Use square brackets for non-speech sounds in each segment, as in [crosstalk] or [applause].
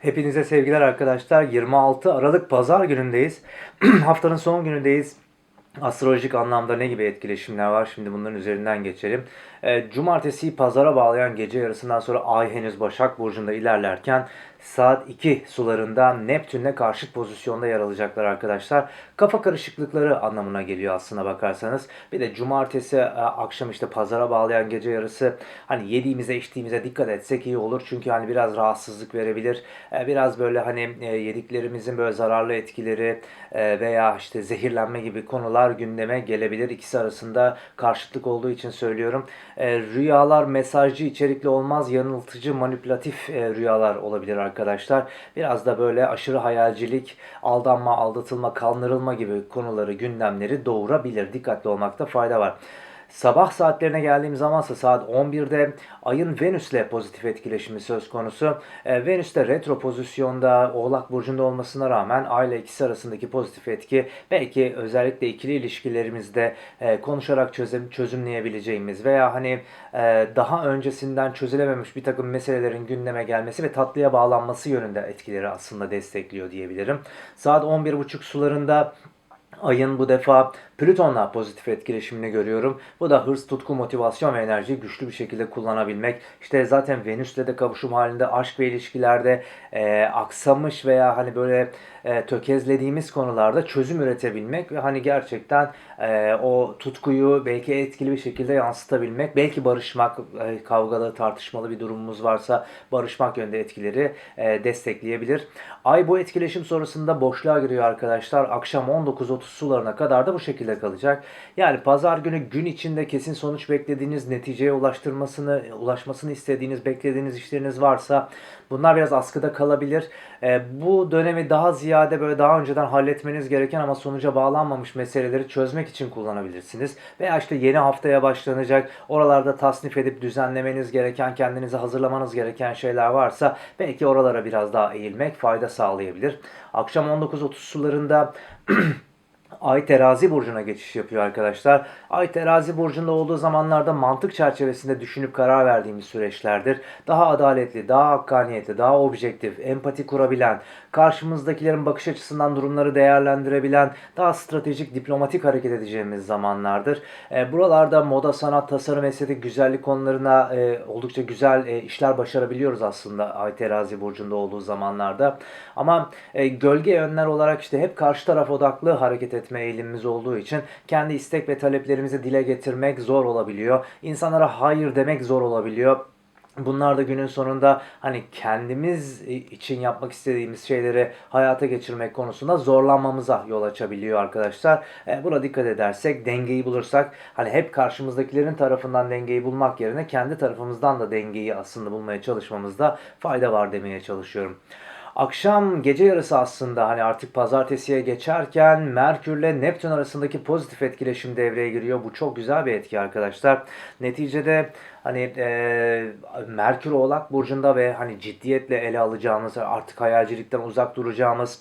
Hepinize sevgiler arkadaşlar. 26 Aralık Pazar günündeyiz. [clears throat] Haftanın son günündeyiz. Astrolojik anlamda ne gibi etkileşimler var? Şimdi bunların üzerinden geçelim. E, Cumartesiyi pazara bağlayan gece yarısından sonra Ay henüz Başak Burcu'nda ilerlerken saat 2 sularında Neptün'le karşıt pozisyonda yer alacaklar arkadaşlar. Kafa karışıklıkları anlamına geliyor aslına bakarsanız. Bir de cumartesi e, akşam işte pazara bağlayan gece yarısı hani yediğimize içtiğimize dikkat etsek iyi olur. Çünkü hani biraz rahatsızlık verebilir. E, Biraz böyle hani e, yediklerimizin böyle zararlı etkileri veya işte zehirlenme gibi konular gündeme gelebilir. İkisi arasında karşıtlık olduğu için söylüyorum. Rüyalar mesajcı içerikli olmaz, yanıltıcı, manipülatif rüyalar olabilir arkadaşlar. Biraz da böyle aşırı hayalcilik, aldanma, aldatılma, kandırılma gibi konuları, gündemleri doğurabilir. Dikkatli olmakta fayda var. Sabah saatlerine geldiğim zamansa saat 11'de ayın Venüs'le pozitif etkileşimi söz konusu. E, Venüs de retro pozisyonda Oğlak Burcu'nda olmasına rağmen ay ile ikisi arasındaki pozitif etki belki özellikle ikili ilişkilerimizde e, konuşarak çözüm, çözümleyebileceğimiz veya hani e, daha öncesinden çözülememiş bir takım meselelerin gündeme gelmesi ve tatlıya bağlanması yönünde etkileri aslında destekliyor diyebilirim. Saat 11.30 sularında Ayın bu defa Plüton'la pozitif etkileşimini görüyorum. Bu da hırs, tutku, motivasyon ve enerjiyi güçlü bir şekilde kullanabilmek. İşte zaten Venüs'le de kavuşum halinde aşk ve ilişkilerde e, aksamış veya hani böyle e, tökezlediğimiz konularda çözüm üretebilmek ve hani gerçekten e, o tutkuyu belki etkili bir şekilde yansıtabilmek. Belki barışmak, e, kavgalı, tartışmalı bir durumumuz varsa barışmak yönde etkileri e, destekleyebilir. Ay bu etkileşim sonrasında boşluğa giriyor arkadaşlar. Akşam 19.30 sularına kadar da bu şekilde kalacak. Yani pazar günü gün içinde kesin sonuç beklediğiniz, neticeye ulaştırmasını, ulaşmasını istediğiniz, beklediğiniz işleriniz varsa bunlar biraz askıda kalabilir. E, bu dönemi daha ziyade böyle daha önceden halletmeniz gereken ama sonuca bağlanmamış meseleleri çözmek için kullanabilirsiniz. Veya işte yeni haftaya başlanacak oralarda tasnif edip düzenlemeniz gereken, kendinizi hazırlamanız gereken şeyler varsa belki oralara biraz daha eğilmek fayda sağlayabilir. Akşam 19.30 sularında [clears throat] Ay terazi burcuna geçiş yapıyor arkadaşlar. Ay terazi burcunda olduğu zamanlarda mantık çerçevesinde düşünüp karar verdiğimiz süreçlerdir. Daha adaletli, daha hakkaniyetli, daha objektif, empati kurabilen, karşımızdakilerin bakış açısından durumları değerlendirebilen, daha stratejik, diplomatik hareket edeceğimiz zamanlardır. E, buralarda moda, sanat, tasarım, estetik, güzellik konularına e, oldukça güzel e, işler başarabiliyoruz aslında Ay terazi burcunda olduğu zamanlarda. Ama e, gölge yönler olarak işte hep karşı taraf odaklı hareket etme eğilimimiz olduğu için kendi istek ve taleplerimizi dile getirmek zor olabiliyor. İnsanlara hayır demek zor olabiliyor. Bunlar da günün sonunda hani kendimiz için yapmak istediğimiz şeyleri hayata geçirmek konusunda zorlanmamıza yol açabiliyor arkadaşlar. E, buna dikkat edersek, dengeyi bulursak hani hep karşımızdakilerin tarafından dengeyi bulmak yerine kendi tarafımızdan da dengeyi aslında bulmaya çalışmamızda fayda var demeye çalışıyorum. Akşam gece yarısı aslında hani artık pazartesiye geçerken Merkürle Neptün arasındaki pozitif etkileşim devreye giriyor. Bu çok güzel bir etki arkadaşlar. Neticede hani e, Merkür Oğlak Burcu'nda ve hani ciddiyetle ele alacağımız artık hayalcilikten uzak duracağımız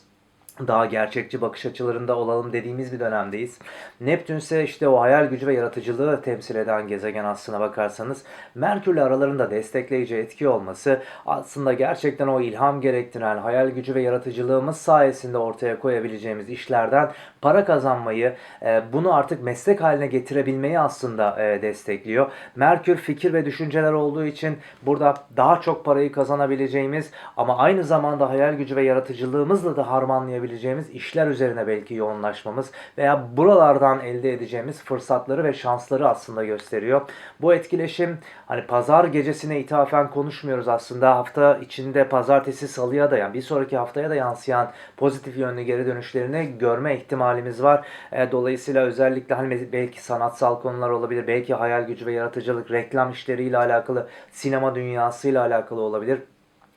daha gerçekçi bakış açılarında olalım dediğimiz bir dönemdeyiz. Neptün ise işte o hayal gücü ve yaratıcılığı temsil eden gezegen aslına bakarsanız Merkürle aralarında destekleyici etki olması aslında gerçekten o ilham gerektiren hayal gücü ve yaratıcılığımız sayesinde ortaya koyabileceğimiz işlerden para kazanmayı, e, bunu artık meslek haline getirebilmeyi aslında e, destekliyor. Merkür fikir ve düşünceler olduğu için burada daha çok parayı kazanabileceğimiz ama aynı zamanda hayal gücü ve yaratıcılığımızla da harmanlayabileceğimiz işler üzerine belki yoğunlaşmamız veya buralardan elde edeceğimiz fırsatları ve şansları aslında gösteriyor. Bu etkileşim hani pazar gecesine ithafen konuşmuyoruz aslında hafta içinde pazartesi salıya da yani bir sonraki haftaya da yansıyan pozitif yönlü geri dönüşlerini görme ihtimalimiz var. E, dolayısıyla özellikle hani belki sanatsal konular olabilir, belki hayal gücü ve yaratıcılık, reklam işleriyle alakalı, sinema dünyasıyla alakalı olabilir.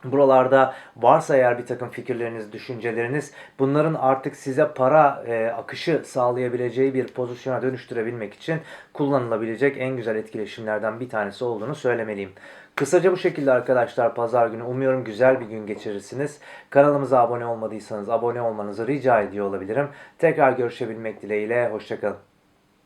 Buralarda varsa eğer bir takım fikirleriniz, düşünceleriniz bunların artık size para e, akışı sağlayabileceği bir pozisyona dönüştürebilmek için kullanılabilecek en güzel etkileşimlerden bir tanesi olduğunu söylemeliyim. Kısaca bu şekilde arkadaşlar pazar günü umuyorum güzel bir gün geçirirsiniz. Kanalımıza abone olmadıysanız abone olmanızı rica ediyor olabilirim. Tekrar görüşebilmek dileğiyle hoşçakalın.